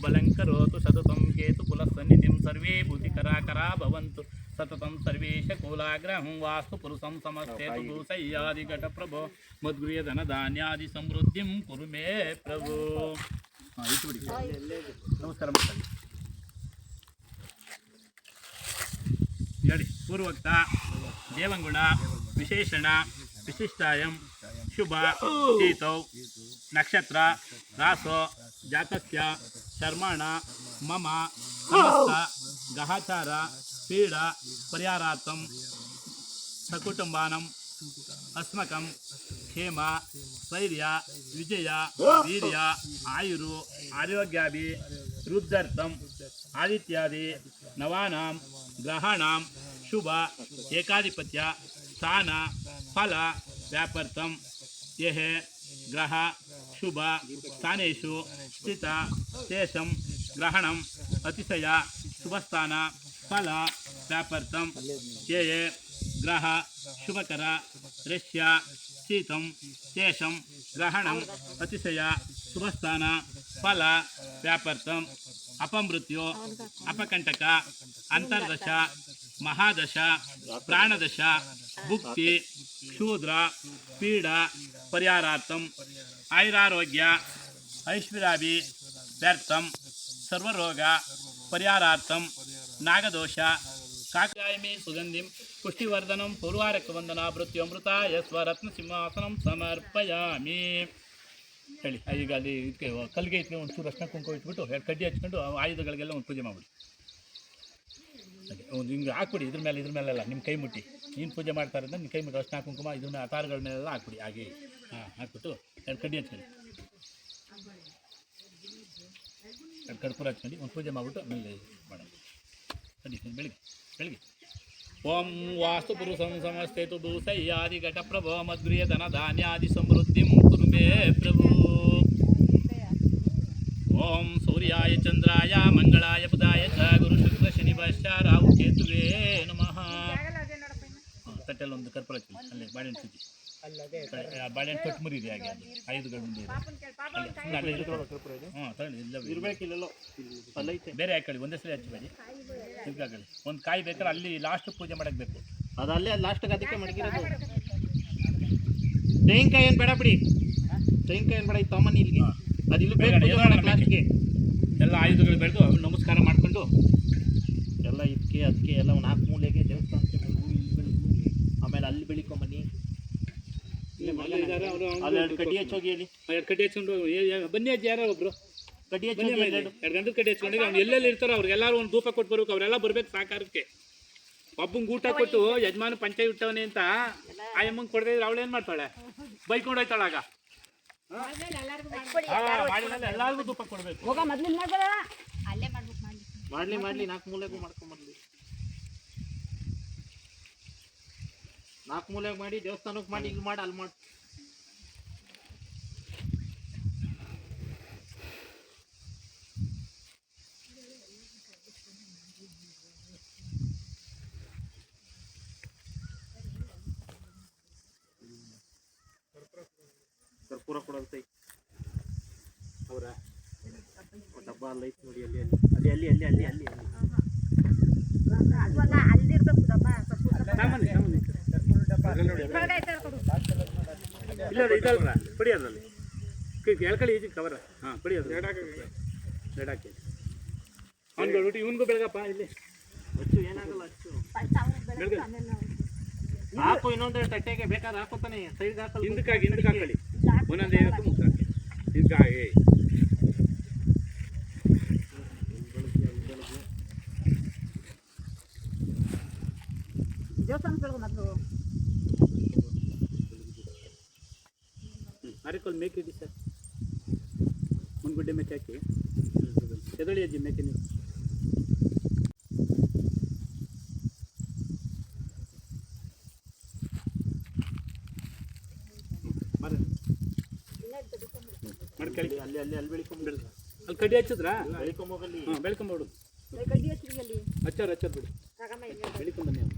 ಬಲಂಕರೋತು ಸತತಂ ಕೇತು ಕುಲಸನ್ನಿಧಿಂ ಸರ್ವೇ ಭೂತಿಕರಾಕರಾ ಭವಂತು ಸತತಂ ಸರ್ವೇಶ ಕೂಲಾಗ್ರಹಂ ವಾಸ್ತು ಪುರುಷಂ ಸಮಸ್ತೇತು ಭೂಸಯ್ಯಾದಿ ಘಟ ಪ್ರಭೋ ಮದ್ಗುರಿಯ ಧನ ಧಾನ್ಯಾದಿ ಸಮೃದ್ಧಿಂ ಕುರು ಮೇ ಪ್ರಭು ಹಾಂ ಇಟ್ಟು ಬಿಡಿ ನಮಸ್ಕಾರ ಮಾತಾಡಿ ಹೇಳಿ ಪೂರ್ವಕ್ತ ದೇವಂಗುಣ ವಿಶೇಷಣ ವಿಶಿಷ್ಟಾಯಂ ಶುಭ ಚೇತೌ ನಕ್ಷತ್ರ ರಾಸೋ ಜಾತಸ್ಯ ಶರ್ಮಾಣ ಮಮ ಸಮಸ್ತ ಗಹಚಾರ ಪೀಡ ಪರಿಹಾರಾರ್ಥಂ ಸಕುಟುಂಬಾನಂ ಅಸ್ಮಕಂ ಕ್ಷೇಮ ಸ್ಥೈರ್ಯ ವಿಜಯ ವೀರ್ಯ ಆಯುರು ಆರೋಗ್ಯಾಭಿ ವೃದ್ಧರ್ಥಂ ಆದಿತ್ಯಾದಿ ನವಾನಾಂ ಗ್ರಹಾಣಾಂ ಶುಭ ಏಕಾಧಿಪತ್ಯ ಸ್ಥಾನ ಫಲ ವ್ಯಾಪರ್ಥಂ ಯಹ ಗ್ರಹ ಶುಭ ಸ್ಥಾನೇಶು ಸ್ಥಿತ ಶೇಷಂ ಗ್ರಹಣಂ ಅತಿಶಯ ಶುಭಸ್ಥಾನ ಫಲ ವ್ಯಾಪರ್ಥಂ ಯೇ ಗ್ರಹ ಶುಭಕರ ರಷ್ಯ ಶೀತಂ ಶೇಷಂ ಗ್ರಹಣಂ ಅತಿಶಯ ಶುಭಸ್ಥಾನ ಫಲ ವ್ಯಾಪರ್ಥಂ ಅಪಮೃತ್ಯು ಅಪಕಂಟಕ ಅಂತರ್ದಶ ಮಹಾದಶ ಪ್ರಾಣದಶ ಭುಕ್ತಿ ಶೂದ್ರ ಪೀಡ ಪರಿಹಾರಾರ್ಥಂ ಆಯುರಾರೋಗ್ಯ ಐಶ್ವರ್ಯಾಭಿ, ವ್ಯರ್ಥಂ, ಸರ್ವರೋಗ, ಪರಿಹಾರಾರ್ಥಂ, ನಾಗದೋಷ ಕಾಕಾಯಮಿ ಸುಗಂಧಿಂ, ಪುಷ್ಟಿವರ್ಧನಂ ಪೂರ್ವಾರಕವಂದನಾ ಮೃತ್ಯುಮೃತಾಯ ಸ್ವರತ್ನ ಸಿಂಹಾಸನಂ ಸಮರ್ಪಯಾಮಿ. ಹೇಳಿ ಈಗ ಅಲ್ಲಿ ಇದಕ್ಕೆ ಕಲ್ಲಿಗೆ ಒಂದು ಚೂರು ಕುಂಕುಮ ಇಟ್ಬಿಟ್ಟು ಎರಡು ಕಡ್ಡಿ ಹಚ್ಕೊಂಡು ಆಯುಧಗಳಿಗೆಲ್ಲ ಒಂದು ಪೂಜೆ ಮಾಡಿಬಿಡಿ. ಒಂದು ಹಿಂಗೆ ಹಾಕ್ಬಿಡಿ, ಇದ್ರ ಮೇಲೆ, ಇದ್ರ ಮೇಲೆಲ್ಲ, ನಿಮ್ಮ ಕೈ ಮುಟ್ಟಿ. ನೀನು ಪೂಜೆ ಮಾಡ್ತಾರೆ ನಿಮ್ಮ ಕೈ ಮುಟ್ಟಿ, ಅರ್ಶಿನ ಕುಂಕುಮ ಇದನ್ನ ಅತಾರಗಳ ಮೇಲೆಲ್ಲ ಹಾಕ್ಬಿಡಿ, ಹಾಗೆ. ಹಾಂ, ಹಾಕ್ಬಿಟ್ಟು ಎರಡು ಕಡ್ಡಿ ಹಚ್ಕೊಳ್ಳಿ. ಎರಡು ಕರ್ಪೂರ ಹಚ್ಕೊಂಡು ಒಂದು ಪೂಜೆ ಮಾಡಿಬಿಟ್ಟು ಆಮೇಲೆ ಮಾಡೋಣ. ಸರಿ ಬೆಳಿಗ್ಗೆ ಬೆಳಿಗ್ಗೆ. ಓಂ ವಾಸ್ತು ಪುರುಷಂ ಸಮಸ್ತೇತು ದೂಸಯ್ಯಾದಿ ಘಟ ಪ್ರಭೋ ಮದ್ಗ್ರಿಯ ಧನ ಧಾನ್ಯಾದಿ ಸಮೃದ್ಧಿ ಕುರು ಮೇ ಪ್ರಭು. ಓಂ ಸೂರ್ಯಾಯ ಚಂದ್ರಾಯ ಮಂಗಳಾಯ ಬುಧಾಯ ಚ ಗುರು ಶುಕ್ರ ಶನಿ ಭಾಷ್ಯ ರಾಹು ಕೇತುವೇ ನಮಃ. ತಟ್ಟೆಲ್ಲೊಂದು ಕರ್ಪೂರ ಹಚ್ಚಿ ಅಲ್ಲೇ ಬಾಳೆಹಣ್ಣು ಬಾಳೆಹಣ್ಣು ತೊಟ್ಟು ಮುರಿದೆ ಹಾಗೆ ಅದು. ಐದುಗಳ ಮುಂದೆ ಇದೆ. ಅಲ್ಲೇ, ಅಲ್ಲೇ ಇಟ್ಕೊಳ್ಳೋ ಹಾಂ ತಗೊಳ್ಳಿ ಇಲ್ಲ ಇರ್ಬೇಕಿಲ್ಲೋ ಅಲ್ಲೈತೆ ಬೇರೆ ಹಾಕೊಳ್ಳಿ ಒಂದೇ ಸಲ ಹಚ್ಚಬೇಡಿ ಹಾಕೊಳ್ಳಿ ಒಂದು ಕಾಯಿ ಬೇಕಾದ್ರೆ ಅಲ್ಲಿ ಲಾಸ್ಟ್ ಪೂಜೆ ಮಾಡಕ್ಕೆ ಬೇಕು. ಅದಲ್ಲೇ ಅಲ್ಲೇ ಲಾಸ್ಟ್ಗೆ ಅದಕ್ಕೆ ಮಡಗಿರೋದು. ತೆಂಗಿನಕಾಯಿ ಏನು ಬೇಡ ಬಿಡಿ. ತೆಂಗಿನಕಾಯಿ ಏನು ಬೇಡ ಇದು ತಮ್ಮನ ಇಲ್ಲಿಗೆ ಅದು ಇಲ್ಲಿ ಮಾಡಕ್ಕೆ ಲಾಸ್ಟ್ಗೆ ಎಲ್ಲ ಆಯುಧಗಳು ಬೆಳೆದು ನಮಸ್ಕಾರ ಮಾಡಿಕೊಂಡು. ಎಲ್ಲ ಇದಕ್ಕೆ ಅದಕ್ಕೆ ಎಲ್ಲ ಒಂದು ನಾಲ್ಕು ಮೂಲೆಗೆ ದೇವಸ್ಥಾನಕ್ಕೆ ಬೆಳ್ಕು, ಇಲ್ಲಿ ಬೆಳ್ಕು. ಆಮೇಲೆ ಅಲ್ಲಿ ಬೆಳಿಕೊಂಬನ್ನಿ ಅಲ್ಲಿ ಎರಡು ಕಡ್ಡಿ ಹಚ್ಚೋಗಿ ಅಲ್ಲಿ ಎರಡು ಕಡ್ಡಿ ಹಚ್ಕೊಂಡು ಬನ್ನಿ ಅಜ್ಜಿ ಯಾರೋ ಒಬ್ರು. ಕಡ್ಡಿ ಬನ್ನಿ ಹಚ್ಚೋಗಿ ಆಮೇಲೆ. ಎರಡು. ಗಂಟೆ ಕಡ್ಡಿ ಹಚ್ಕೊಂಡಿದ್ರೆ ಅವ್ನು ಎಲ್ಲೆಲ್ಲಿ ಇರ್ತಾರೋ ಅವ್ರಿಗೆಲ್ಲರೂ ಒಂದು ಧೂಪ ಕೊಟ್ಟು ಬರ್ಬೇಕು ಅವರೆಲ್ಲ ಬರ್ಬೇಕು ಸಾಕಾರಕ್ಕೆ. ಒಬ್ಬಂಗೆ ಊಟ ಕೊಟ್ಟು ಯಜಮಾನ ಪಂಚಾಯತ್ ಇಟ್ಟವನೇ ಅಂತ ಆಯಮ್ಮಂಗೆ ಕೊಡದೇ ಇದ್ರೆ ಅವಳು ಏನು ಮಾಡ್ತಾಳೆ? ಬೈಕೊಂಡು ಹೋಯ್ತಾಳಾಗ ಎಲ್ಲರಿಗೂ ಧೂಪ ಕೊಡಬೇಕು. ಹೋಗ ಮೊದ್ಲು ಅಲ್ಲೇ ಮಾಡ್ಬೇಕು ಮಾಡಿ ಮಾಡ್ಲಿ ಮಾಡ್ಲಿ ನಾಲ್ಕು ಮೂಲೆಗೂ ಮಾಡ್ಕೊಂಬರ್ಲಿ ನಾಲ್ಕು ಮೂಲೆಗೆ ಮಾಡಿ ದೇವಸ್ಥಾನಕ್ಕೆ ಮಾಡಿ ಇಲ್ಲಿ ಮಾಡಿ ಅಲ್ಲಿ ಮಾಡಿ. ಕರ್ಪೂರ ಕೊಡಲ್ತೈ ಅವರ ಡಬ್ಬ ಅಲ್ಲ ಐತಿ ನೋಡಿ ಅಲ್ಲಿ ಅಲ್ಲಿ. ಅಲ್ಲಿ ಅಲ್ಲಿ ಅಲ್ಲಿ ಅಲ್ಲಿ ಇಲ್ಲ ಇದಲ್ರ ಪಡಿ ಅದರಲ್ಲಿ. ಎಳ್ಕಳಿ ಈಜಿ ಕವರ ಹಾಂ ಪಡಿ ಅದು ಹಾಕಿ. ಅವ್ನು ಬೆಳ್ಬಿಟ್ಟು ಇವನಿಗೂ ಬೆಳಗಪ್ಪ ಇಲ್ಲಿ. ಅಚ್ಚು ಏನಾಗಲ್ಲ ಬೆಳಗ್ಗೆ ನಾವು. ಹಾಕು ಇನ್ನೊಂದು ತಟ್ಟೆಗೆ ಬೇಕಾದ್ರೆ ಹಾಕೋತಾನೆ ಸೈಡ್ ಹಾಕಲ್ಲ. ಹಿಂದಕ್ಕಾಗಿ ಹಿಂದಕ್ಕೆ Mâna de eu tu muka. Diga aí. ಮಾಡ್ಕೊಳ್ಳಿ ಅಲ್ಲಿ ಅಲ್ಲಿ ಅಲ್ಲಿ ಬೆಳಿಕೊಂಬಿಡ ಅಲ್ಲಿ ಕಡ್ಡಿ ಹಚ್ಚಿದ್ರಾ? ಬೆಳಿಕೊಂಬೋಗಲ್ಲಿ ಹಾಂ ಬೆಳ್ಕೊಂಬೋಡು ಕಡ್ಡಿ ಅಲ್ಲಿ. ಹಚ್ಚಾರ ಹಚ್ಚಾರ ಬಿಡಿ. ಬೆಳಿಕೊಂಬನ್ನಿ ಅವ್ರು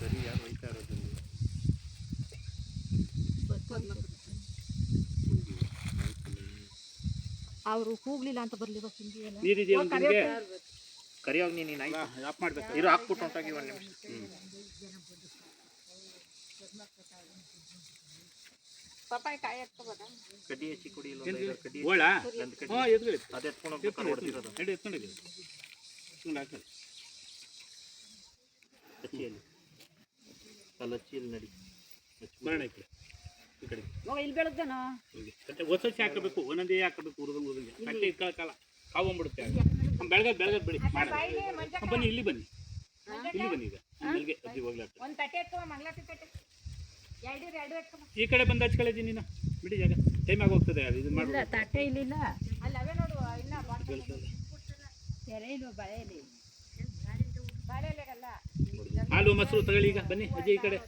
ಸರಿ ಯಾರು ಅವರು ಕೂಗ್ಲಿಲ್ಲ ಅಂತ ಬರ್ಲಿ. ನೀರಿದೆಯಾ ನಿಮ್ಗೆ? ಕರಿಯೋಗಿ ನೀನು ಆಯ್ತು. ಮಾಡ್ಬೇಕು. ಇರೋ ಹಾಕ್ಬಿಟ್ಟು ಹೊಂಟೋಗಿ ಒಂದು ನಿಮಿಷ. ಪಪ್ಪಾಯಿ ಕಾಯಿ ಎತ್ಕೊಬೋದಾ? ಕಡ್ಡಿ ಹೆಚ್ಚಿ ಕುಡಿ ಇಲ್ಲ ಒಂದು ಐದಾರು ಕಡ್ಡಿ ಓಳ ಒಂದು ಕಡ್ಡಿ ಹಾಂ ಎದ್ಕೊಳ್ಳಿ ಅದು ಎತ್ಕೊಂಡು ಹೋಗ್ಬೇಕು ಹೊಡೆದಿರೋದು ನಡಿ ಎತ್ಕೊಂಡಿದ್ದೀವಿ ಎತ್ಕೊಂಡು ಹಾಕಿ ಹಚ್ಚಿಯಲ್ಲಿ ಅಲ್ಲಿ. ಹಚ್ಚಿಯಲ್ಲಿ ನಡಿ. ಬರೋಣ ಈ ಈ ಕಡೆ. ಮಗ ಇಲ್ಲಿ ಬೆಳೆದೇನೋ ಹೀಗೆ. ಕಟ್ಟೆ ಹೊಸಸಿ ಹಾಕಬೇಕು ಒಂದೊಂದೇ ಹಾಕಬೇಕು ಉರಿದು ಉರಿದಂಗೆ. ಕಟ್ಟೆ ಇಟ್ಕೊಳಕ್ಕಲ್ಲ ಕಾವಂಬಿಡುತ್ತೆ ಬೆಳಗ್ಗೆ ಬೆಳಗ್ಗೆ ಬಿಡಿ. ಮಾಡಿ ಬನ್ನಿ ಇಲ್ಲಿ ಬನ್ನಿ. ಇಲ್ಲಿ ಬನ್ನಿ ಈಗ. ಬೆಳಗ್ಗೆ ಅಜ್ಜಿ ಹೋಗ್ಲಾಟ ಒಂದ್ ತಟ್ಟೆ ಎತ್ಕೊ ಮಂಗ್ಲಾತಿ ತಟ್ಟೆ ಎರಡು ಎರಡು ಎತ್ಕೊ ಈ ಕಡೆ ಬಂದು ಹಚ್ಕೊಳ್ಳಿ ನೀನು. ಬಿಡಿ ಜಾಗ. ಟೈಮ್ ಆಗಿ ಹೋಗ್ತದೆ ಅದು ಇದು ಮಾಡಿ ತಟ್ಟೆ ಇಲ್ಲಿಲ್ಲ. ಅಲ್ಲಿ ಅವೇ ನೋಡು ಇಲ್ಲ ಬಳೆಯಲ್ಲಿ ಹಾಲು ಮೊಸರು ತಗೊಳ್ಳಿ ಈಗ ಬನ್ನಿ ಅಜ್ಜಿ ಈ ಕಡೆ.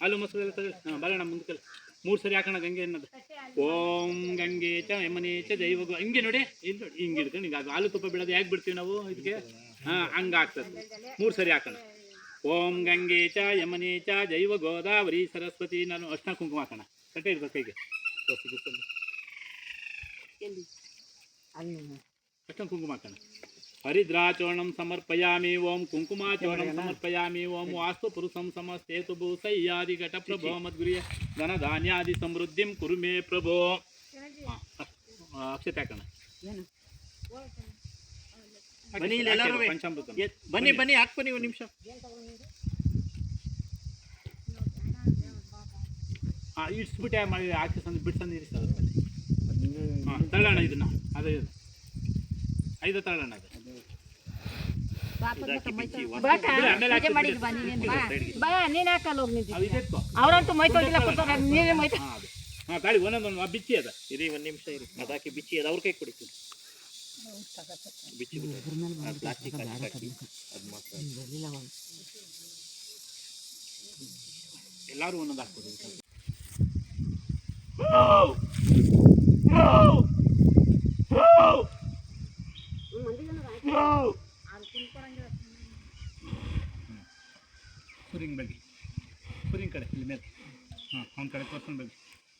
ಹಾಲು ಮೊಸರು ಎಲ್ಲ ತಗೊಳ್ಳಿ. ಹಾಂ ಬರೋಣ ಮುಂದಕ್ಕೆ ಮೂರು ಸರಿ ಹಾಕೋಣ ಗಂಗೆ ಅನ್ನೋದು. ಓಂ ಗಂಗೆ ಚ ಯಮನೆ ಚ ದೈವ ಹಿಂಗೆ ನೋಡಿ ಇಲ್ಲಿ ನೋಡಿ ಹಿಂಗೆ ಹಿಡ್ಕೊಂಡು ಹಿಂಗೆ ಹಾಲು ತುಪ್ಪ ಬಿಡೋದು ಯಾಕೆ ಬಿಡ್ತೀವಿ ನಾವು ಇದಕ್ಕೆ? ಹಾಂ ಹಂಗೆ ಆಗ್ತದೆ. ಮೂರು ಸರಿ ಹಾಕೋಣ. ಓಂ ಗಂಗೆ ಚ ಯಮನೆ ಚ ಜೈವ ಗೋದಾವರಿ ಸರಸ್ವತಿ ನಾನು ಅರ್ಶನ ಕುಂಕುಮ ಹಾಕೋಣ ಕಟ್ಟೆ ಇರ್ಬೇಕು ಕೈಗೆ ದೋಸೆ ಗಿಸ್ಕೊಂಡು. ಅರ್ಶನ ಕುಂಕುಮ ಹಾಕೋಣ ಹರಿದ್ರಾಚೂರ್ಣಂ ಸಮರ್ಪಯಾಮಿ ಓಂ ಕುಂಕುಮಾಚೂರ್ಣಂ ಸಮರ್ಪಯಾಮಿ ಓಂ ವಾಸ್ತು ಪುರುಷಂ ಸಮಸ್ತೇತು ಭೂಸಯ್ಯಾದಿ ಘಟ ಪ್ರಭೋ ಮದ್ಗುರಿಯ ಧನ ಧಾನ್ಯಾದಿ ಸಮೃದ್ಧಿಂ ಕುರು ಮೇ ಪ್ರಭೋ ಹಾ, ಆ, ಅಕ್ಷತೆ ಹಾಕೋಣ ಏನು ಬನ್ನಿ ಇಲ್ಲಿ ಎಲ್ಲರೂ ಬನ್ನಿ ಬನ್ನಿ. ಹಾಕ್ ಬನ್ನಿ ಒಂದು ನಿಮಿಷ. ಹಾಂ ಇಡ್ಸ್ಬಿಟ್ಟೆ ಮಾಡಿ ಹಾಕಿ ಸಂದು ಬಿಡ್ಸಂದು ಇರಿಸ್ತದೆ ಹಾಂ ತಳ್ಳೋಣ ಇದನ್ನ. ಅದೇ ಇದು. ಐದು ತಳ್ಳೋಣ ಅದು. ಅವರಂತೂ ನೀನ್ ಹಾಕಲ್ಲ ಹೋಗಿ ನಿಂತಿ ಅದು ಇದೆತ್ಕೋ ಅವ್ರಂತೂ ಮೈ ತೊಗಿಲ್ಲ ಕೂತಾರ ನೀನೇ ಮೈ ಹಾಂ ತಾಳಿ ಒಂದೊಂದು ಬಿಚ್ಚಿ ಅದ. ಇರಿ ಒಂದು ನಿಮಿಷ ಇರಿ. ಅದಾಕಿ ಬಿಚ್ಚಿ ಅದ ಅವ್ರ ಕೈ ಕೊಡಿ ಪ್ಲಾಸ್ಟಿಕ್ ಎಲ್ಲರೂ ಒಂದೊಂದು ಹಾಕ್ಬೋದು ಕುರಿಂಗ್ ಕುರಿಂಗ್ ಕಡೆ ಇಲ್ಲಿ ಮೇಲೆ ಹಾಂ ಅವ್ನ ಕಡೆ ತೋರ್ಸ್ಕೊಂಡು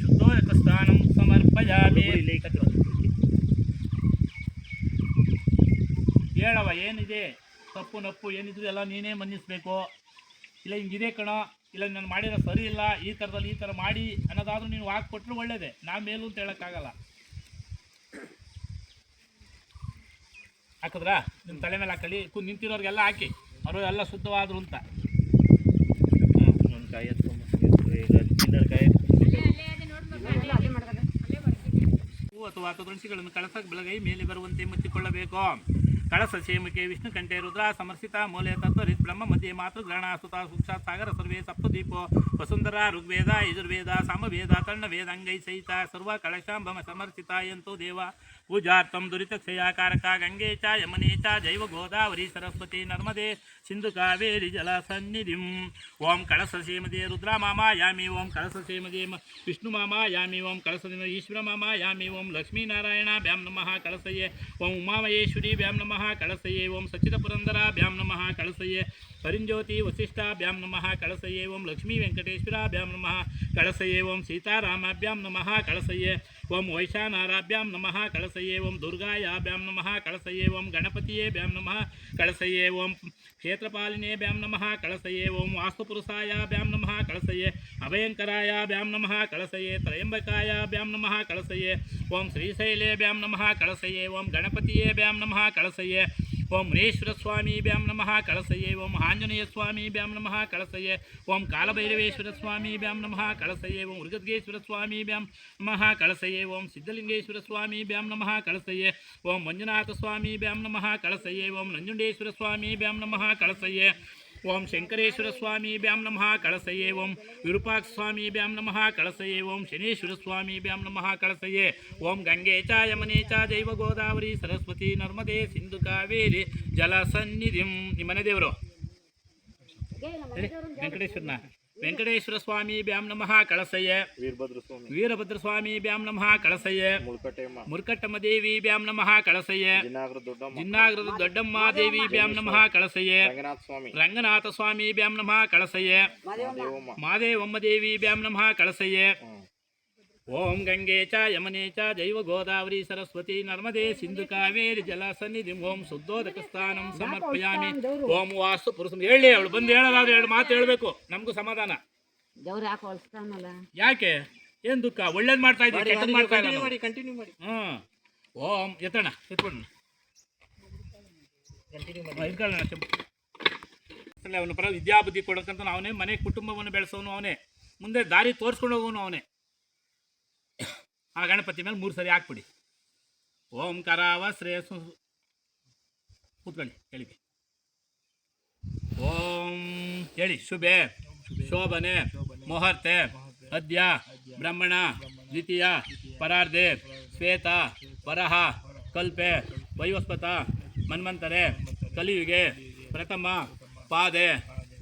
ಶುದ್ಧೋದಕ ಸ್ಥಾನಂ ಸಮರ್ಪಯಾಮಿ ಹೇಳವ ಏನಿದೆ? ತಪ್ಪು ನಪ್ಪು ಏನಿದ್ರು ಎಲ್ಲ ನೀನೇ ಮನ್ನಿಸ್ಬೇಕು. ಇಲ್ಲ ಹಿಂಗಿದೆ ಕಣೋ ಇಲ್ಲ ನಾನು ಮಾಡಿರೋ ಸರಿ ಇಲ್ಲ ಈ ಥರದಲ್ಲಿ ಈ ಥರ ಮಾಡಿ ಅನ್ನೋದಾದ್ರೂ ನೀನು ವಾಕ್ ಕೊಟ್ಟರು ಒಳ್ಳೇದೆ. ನಾ ಮೇಲೂ ಅಂತ ಹೇಳೋಕ್ಕಾಗಲ್ಲ. ಹಾಕಿದ್ರಾ? ನಿಮ್ಮ ತಲೆ ಮೇಲೆ ಹಾಕಲಿ ಕು ನಿಂತಿರೋರಿಗೆಲ್ಲ ಹಾಕಿ. ಅವರು ಎಲ್ಲ ಶುದ್ಧವಾದ್ರು ಅಂತ. ಎತ್ಕೊಂಬ ಕಾಯಿ ಹೂ ಅಥವಾ ತುಳಸಿಗಳನ್ನು ಕಳಸ ಬೆಳಗೈ ಮೇಲೆ ಬರುವಂತೆ ಮುಚ್ಚಿಕೊಳ್ಳಬೇಕು. ಕಳಸ ಸೇಮಕ್ಕೆ ವಿಷ್ಣು ಕಂಠೆ ರುದ್ರ ಸಮರ್ಸಿತ ಮೂಲೆ ತತ್ವರಿತ್ ಬ್ರಹ್ಮ ಮಧ್ಯೆ ಮಾತೃ ಗ್ರಹಣ ಸುತ ಸುಕ್ಷಾತ್ ಸಾಗರ ಸರ್ವೇ ಸಪ್ತದೀಪೋ ವಸುಂಧರ ಋಗ್ವೇದ ಯಜುರ್ವೇದ ಸಾಮವೇದ ತಣ್ಣವೇದ ಅಂಗೈ ಸಹಿತ ಸರ್ವ ಕಳಶಾಂಬಮ ಸಮರ್ಚಿತ ಎಂತೋ ದೇವ ಪೂಜಾರ್ಥಂ ದುರಿತಕ್ಷಯಾಕಾರಕ ಗಂಗೆ ಚ ಯಮನೆ ಚ ಜೈವ ಗೋದಾವರಿ ಸರಸ್ವತಿ ನರ್ಮದೆ ಸಿಂಧು ಕಾವೇರಿ ಜಲ ಸನ್ನಿಧಿಂ ಓಂ ಕಳಸ ಸೇಮದೆ ರುದ್ರ ಮಾಮ ಯಾಮಿ ಓಂ ಕಳಸ ಸೇಮದೆ ಮ- ವಿಷ್ಣು ಮಾಮ ಯಾಮಿ ಓಂ ಕಳಸ ಈಶ್ವರ ಮಾಮ ಯಾಮಿ ಓಂ ಲಕ್ಷ್ಮೀನಾರಾಯಣ ಬ್ಯಾಂ ನಮಃ ಕಳಸಯೇ ಓಂ ಉಮಾಮಹೇಶ್ವರಿ ಬ್ಯಾಂ ನಮಃ కళసయే ఓం సచిత పురంధరాభ్యాం నమ కళసయే పరింజ్యోతి వశిష్టాభ్యాం నమ కళసయే ఓం లక్ష్మీ వెంకటేశ్వరాభ్యాం నమ కళసయే ఓం సీతారామాభ్యాం నమ కళసయే ఓం వైశానారాభ్యాం నమ కళసయే ఓం దుర్గాయాభ్యాం నమ కళసయే ఓం గణపతియేభ్యాం నమ కళసయే ఓం ಬ್ಯಾಂ ನಮಃ ಕಳಸಯೇ ಓಂ ಕ್ಷೇತ್ರಪಾಲಿನೇ ಬ್ಯಾಂ ನಮಃ ಕಳಸಯೇ ಓಂ ವಾಸ್ತುಪುರುಷಾಯ ಬ್ಯಾಂ ನಮಃ ಕಳಸಯೇ ಅಭಯಂಕರಾಯ ಬ್ಯಾಂ ನಮಃ ಕಳಸಯೇ ತ್ರಯಂಬಕಾಯ ಬ್ಯಾಂ ನಮಃ ಕಳಸಯೇ ಓಂ ಶ್ರೀಶೈಲೇ ಬ್ಯಾಂ ನಮಃ ಕಳಸಯೇ ಓಂ ಗಣಪತಿಯೇ ಬ್ಯಾಂ ನಮಃ ಕಳಸಯೇ ఓం మునేశ్వర స్వామి బ్యాం నమ కళసయే ఓం ఆంజనేయ స్వామి బ్యాం నమ కళసయే ఓం కాలభైరవేశ్వర స్వామి బ్యాం నమ కళసయే ఓం మృగద్గేశ్వర స్వామి బ్యాం నమ కళసయే ఓం సిద్ధలింగేశ్వర స్వామి నమ కళసయే ఓం మంజునాథ స్వామి నమ కళసయే ఓం నంజుండేశ్వర స్వామి నమ కళసయే ಓಂ ಶಂಕರೇಶ್ವರ ಸ್ವಾಮಿ ಬ್ಯಾಂ ನಮಃ ಕಳಸಯೇ ಓಂ. ವಿರೂಪಾಕ್ಷ ಸ್ವಾಮಿ ಬ್ಯಾಂ ನಮಃ ಕಳಸಯೇ ಓಂ. ಶನೇಶ್ವರ ಸ್ವಾಮಿ ಬ್ಯಾಂ ನಮಃ ಕಳಸಯೇ ಓಂ. ಗಂಗೆ ಚ ಯಮನೆ ಚ ದೈವ ಗೋದಾವರಿ ಸರಸ್ವತಿ ನರ್ಮದೆ ಸಿಂಧು ಕಾವೇರಿ ಜಲಸನ್ನಿಧಿಂ. ನಿಮ್ಮನೆ ದೇವರು. ವೆಂಕಟೇಶ್ವರನ. ವೆಂಕಟೇಶ್ವರ ಸ್ವಾಮಿ ಬ್ಯಾಮ್ ನಮಃ ಕಳಸಯ್ಯ. ವೀರಭದ್ರ ಸ್ವಾಮಿ ವೀರಭದ್ರ ಸ್ವಾಮಿ ಬ್ಯಾಮ್ ನಮಃ ಕಳಸಯ್ಯ. ಮುಳ್ಕಟ್ಟೆಮ್ಮ ಮುರ್ಕಟ್ಟಮ್ಮ ದೇವಿ ಬ್ಯಾಮ್ ನಮಃ ಕಳಸಯ್ಯ ಜಿನ್ನಾಗ್ರದ ದೊಡ್ಡಮ್ಮ ದೇವಿ ಬ್ಯಾಮ್ ನಮಃ ಕಳಸಯ್ಯ. ರಂಗನಾಥ ಸ್ವಾಮಿ ರಂಗನಾಥ ಸ್ವಾಮಿ ಬ್ಯಾಂ ನಮಃ ಕಳಸಯ್ಯ. ದೇವಮ್ಮ ಮಾದೇವಮ್ಮ ದೇವಿ ಬ್ಯಾಮ್ ನಮಃ ಕಳಸಯ್ಯ. ಓಂ ಗಂಗೆ ಚ ಯಮನೆ ಚ ಜೈವ ಗೋದಾವರಿ ಸರಸ್ವತಿ ನರ್ಮದೆ ಸಿಂಧು ಕಾವೇರಿ ಜಲ ಸನ್ನಿಧಿ ಓಂ ಶುದ್ಧೋದಕ ಸ್ಥಾನಂ ಸಮರ್ಪಯಾಮಿ. ಓಂ ವಾಸ್ತು ಪುರುಷ ಹೇಳಿ ಅವಳು ಬಂದು ಹೇಳೋದಾದ್ರೆ ಎರಡು ಮಾತು ಹೇಳಬೇಕು. ನಮಗೂ ಸಮಾಧಾನ. ದೇವ್ರು ಯಾಕೆ ಏನ್ ದುಃಖ? ಒಳ್ಳೇದ್ ಮಾಡ್ತಾ ಇದ್ದೀವಿ ಕೆಟ್ಟದ್ ಮಾಡ್ತಾ ಇಲ್ಲ ಕಂಟಿನ್ಯೂ ಮಾಡಿ ಕಂಟಿನ್ಯೂ ಮಾಡಿ. ಹ್ಮ್. ಓಂ ಎತ್ತಣ ಎತ್ಕೊಂಡು. ಪರ ವಿದ್ಯಾಬುದ್ಧಿ ಕೊಡೋಕ್ಕಂತ ಅವನೇ ಮನೆ ಕುಟುಂಬವನ್ನು ಬೆಳೆಸೋನು ಅವನೇ. ಮುಂದೆ ದಾರಿ ತೋರಿಸ್ಕೊಂಡು ಹೋಗೋನು ಅವನೇ. ಆ ಗಣಪತಿ ಮೇಲೆ ಮೂರು ಸರಿ ಹಾಕ್ಬಿಡಿ ಓಂಕಾರಾವ ಶ್ರೇಯಸ್ಸು ಕೂತ್ಕೊಳ್ಳಿ ಹೇಳಿಕೆ ಓಂ ಹೇಳಿ ಶುಭೆ ಶೋಭನೆ ಮುಹೂರ್ತೆ ಅದ್ಯ ಬ್ರಹ್ಮಣ ದ್ವಿತೀಯ ಪರಾರ್ಧೆ ಶ್ವೇತ ವರಹ ಕಲ್ಪೆ ವೈವಸ್ಪತ ಮನ್ವಂತರೆ ಕಲಿಯುಗೆ ಪ್ರಥಮ ಪಾದೆ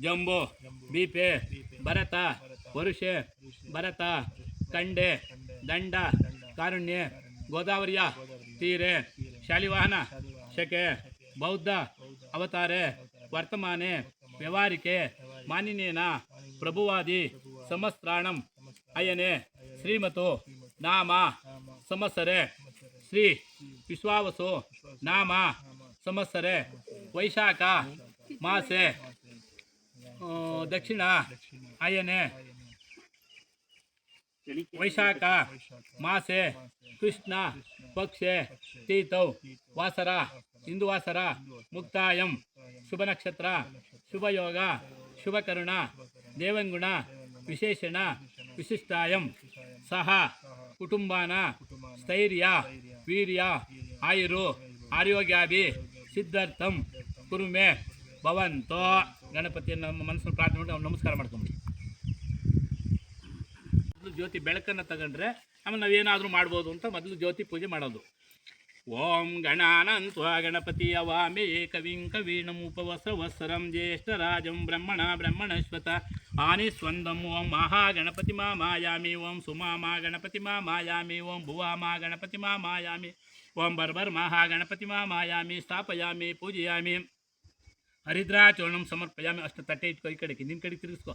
ಜಂಬು ಬೀಪೆ ಭರತ ವರುಷೆ ಭರತ ಕಂಡೆ ದಂಡ ಕಾರುಣ್ಯ ಗೋದಾವರಿಯ ತೀರೆ ಶಾಲಿವಾಹನ ಶಕೆ ಬೌದ್ಧ ಅವತಾರೆ ವರ್ತಮಾನೆ ವ್ಯವಹಾರಿಕೆ ಮಾನಿನೇನ ಪ್ರಭುವಾದಿ ಸಮಸ್ತ್ರಾಣಂ ಅಯನೆ ಶ್ರೀಮತು ನಾಮ ಸಂವತ್ಸರೆ ಶ್ರೀ ವಿಶ್ವಾವಸು ನಾಮ ಸಂವತ್ಸರೆ ವೈಶಾಖ ಮಾಸೆ ಆ, ದಕ್ಷಿಣ ಅಯನೆ ವೈಶಾಖ, ಮಾಸೆ, ಕೃಷ್ಣ, ಪಕ್ಷೆ ತೀತೌ ವಾಸರ, ಹಿಂದುವಾಸರ, ಮುಕ್ತಾಯಂ, ಶುಭ ನಕ್ಷತ್ರ, ಶುಭಯೋಗ, ಶುಭಕರುಣ, ದೇವಂಗುಣ, ವಿಶೇಷಣ, ವಿಶಿಷ್ಟಾಯಂ, ಸಹ, ಕುಟುಂಬಾನ, ಸ್ಥೈರ್ಯ, ವೀರ್ಯ, ಆಯುರು, ಆರೋಗ್ಯಾಭಿ, ಸಿದ್ಧಾರ್ಥಂ, ಕುರುಮೆ, ಭವಂತೋ. ಗಣಪತಿಯನ್ನು ನಮ್ಮ ಮನಸ್ಸನ್ನು ಪ್ರಾರ್ಥನೆ ಮಾಡಿ ನಮಸ್ಕಾರ ಮಾಡ್ಕೊಂಬಿಡಿ. ಮೊದಲು ಜ್ಯೋತಿ ಬೆಳಕನ್ನು ತಗೊಂಡ್ರೆ ಆಮೇಲೆ ನಾವೇನಾದರೂ ಮಾಡ್ಬೋದು ಅಂತ ಮೊದಲು ಜ್ಯೋತಿ ಪೂಜೆ ಮಾಡೋದು. ಓಂ ಗಣಾನಂತ ಗಣಪತಿ ಅವಾಮೇ ಕವಿಂ ಕವೀಣಂ ಜ್ಯೇಷ್ಠ ರಾಜಂ ಬ್ರಹ್ಮಣ ಬ್ರಹ್ಮಣಶ್ವತ. ಆನಿ ಸ್ವಂದಂ ಓಂ ಮಹಾಗಣಪತಿ ಮಾ ಮಾಯಾಮಿ ಓಂ ಸುಮಾಮಾ ಗಣಪತಿ ಮಾ ಮಾಯಾಮಿ ಓಂ ಭುವಾಮಾ ಗಣಪತಿ ಮಾ ಮಾಯಾಮಿ ಓಂ ಬರ್ಬರ್ ಮಹಾಗಣಪತಿ ಮಾ ಮಾಯಾಮಿ ಸ್ಥಾಪಯಾಮಿ, ಪೂಜೆಯಾಮಿ. ಹರಿದ್ರಾಚೂರ್ಣಂ ಸಮರ್ಪಯಾಮಿ. ಅಷ್ಟು ತಟ್ಟೆ ಇಟ್ಕೋ ಈ ಕಡೆಗೆ ನಿನ್ನ ಕಡೆಗೆ ತಿರುಗಿಸ್ಕೊ.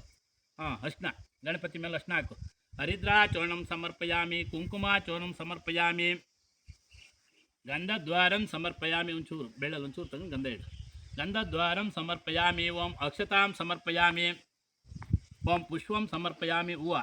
ಹಾಂ ಅರ್ಶಿನ ಗಣಪತಿ ಮೇಲೆ ಅರ್ಶಿನ ಹಾಕು. ಹರಿದ್ರಾಚೂರ್ಣಂ ಸಮರ್ಪಯಾಮಿ ಕುಂಕುಮಾಚೂರ್ಣಂ ಸಮರ್ಪಯಾಮಿ ಗಂಧದ್ವಾರಂ ಸಮರ್ಪಯಾಮಿ ಒಂಚೂರು ಬೆಳ್ಳಲ್ಲಿ ಒಂಚೂರು ತಗೊಂಡು ಗಂಧ ಇಡು ಗಂಧದ್ವಾರಂ ಸಮರ್ಪಯಾಮಿ ಓಂ ಅಕ್ಷತಾಂ ಸಮರ್ಪಯಾಮಿ ಓಂ ಪುಷ್ಪಂ ಸಮರ್ಪಯಾಮಿ ಹೂವ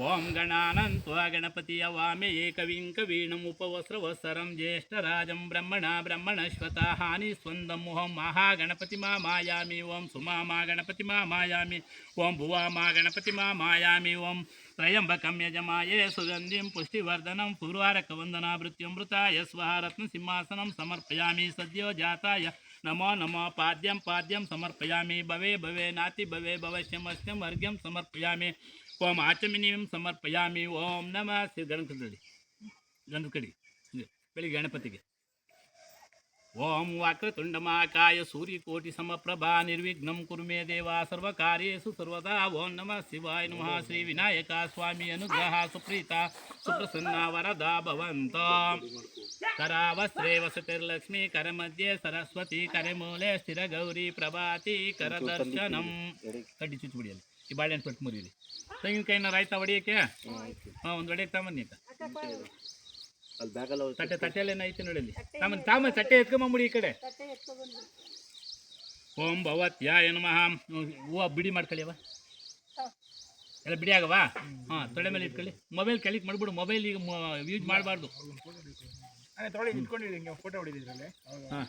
ఓం గణానంతో గణపతి అవామి ఏకవింకవీణముపవస్రవసరం జ్యేష్ఠరాజం బ్రహ్మణ బ్రహ్మణశ్వత హాని స్వందం ఓం మహాగణపతి మా మాయామి ఓం సుమా మా గణపతి మా మాయామి ఓం భువా మా గణపతి మా మాయామి ఓం త్రయంబకం యజమాయే సుగంధిం పుష్టివర్ధనం పూర్వారకవందనాభృత్యమృతాయ స్వహారత్న సింహాసనం సమర్పయామి. సద్యో జాతాయ నమో నమో పాద్యం పాద్యం సమర్పయామి. భవే భవే నాతి భవే భవశ్యమస్యం వర్గ్యం సమర్పయామి. ಓಂ ಆಚಮಿನಿಂ ಸಮರ್ಪಯಾಮಿ ಓಂ ನಮಃ ಶ್ರೀ ಗಣಪತಿ ಗಂಧ ಕಡಿ ಇದೆ. ಬೆಳಿಗ್ಗೆ ಗಣಪತಿಗೆ ಓಂ ವಕ್ರತುಂಡಮಾಕಾಯ ಸೂರ್ಯಕೋಟಿ ಸಮಪ್ರಭಾ ನಿರ್ವಿಘ್ನಂ ಕುರು ಮೇ ದೇವ ಸರ್ವಕಾರ್ಯೇಷು ಸರ್ವದಾ ಓಂ ನಮಃ ಶಿವಾಯ ನಮಃ ಶ್ರೀ ವಿನಾಯಕ ಸ್ವಾಮಿ ಅನುಗ್ರಹ ಸುಪ್ರೀತ ಸುಪ್ರಸನ್ನ ವರದ ಭವಂತ ಕರಾವಸ್ತ್ರೇ ವಸತಿರ್ಲಕ್ಷ್ಮಿ ಕರಮಧ್ಯೆ ಸರಸ್ವತಿ ಕರೆಮೂಲೆ ಸ್ಥಿರ ಗೌರಿ ಪ್ರಭಾತಿ ಕರದರ್ಶನಂ ಕಡ್ಡಿ ಚುಚ್ಚಿಬಿಡಿ ಅಲ್ಲಿ ಈ ಬಾಳೆಹಣ್ಣು ಪಟ್ಟು ಮುರಿಲಿ ತೆಂಗಿನಕಾಯಿನ ರಾಯ್ತಾ ಹೊಡಿಯೋಕ್ಕೆ ಹಾಂ ಒಂದು ಹೊಡೆಯಕ್ಕೆ ನೀಟ ತಟ್ಟೆ ತಟ್ಟೆಯಲ್ಲೇನ ಐತೆ ನೋಡಿ ಅಲ್ಲಿ ತಾಮ ತಟ್ಟೆ ಎತ್ಕೊಂಬಂಬಿಡಿ ಈ ಕಡೆ. ಓಂ ಭವತ್ ಯಾ ಏನು ನಮಃ ಹೂವು ಬಿಡಿ ಮಾಡ್ಕೊಳ್ಳಿ ಅವ ಎಲ್ಲ ಬಿಡಿ ಆಗವಾ? ಹಾಂ ತೊಳೆ ಮೇಲೆ ಇಟ್ಕೊಳ್ಳಿ. ಮೊಬೈಲ್ ಕೆಳಗೆ ಮಾಡ್ಬಿಡು. ಮೊಬೈಲ್ ಈಗ ಯೂಸ್ ಮಾಡಬಾರ್ದು. ಫೋಟೋ ಹೊಡಿದಿದ್ರಲ್ಲಿ. ಹಾಂ.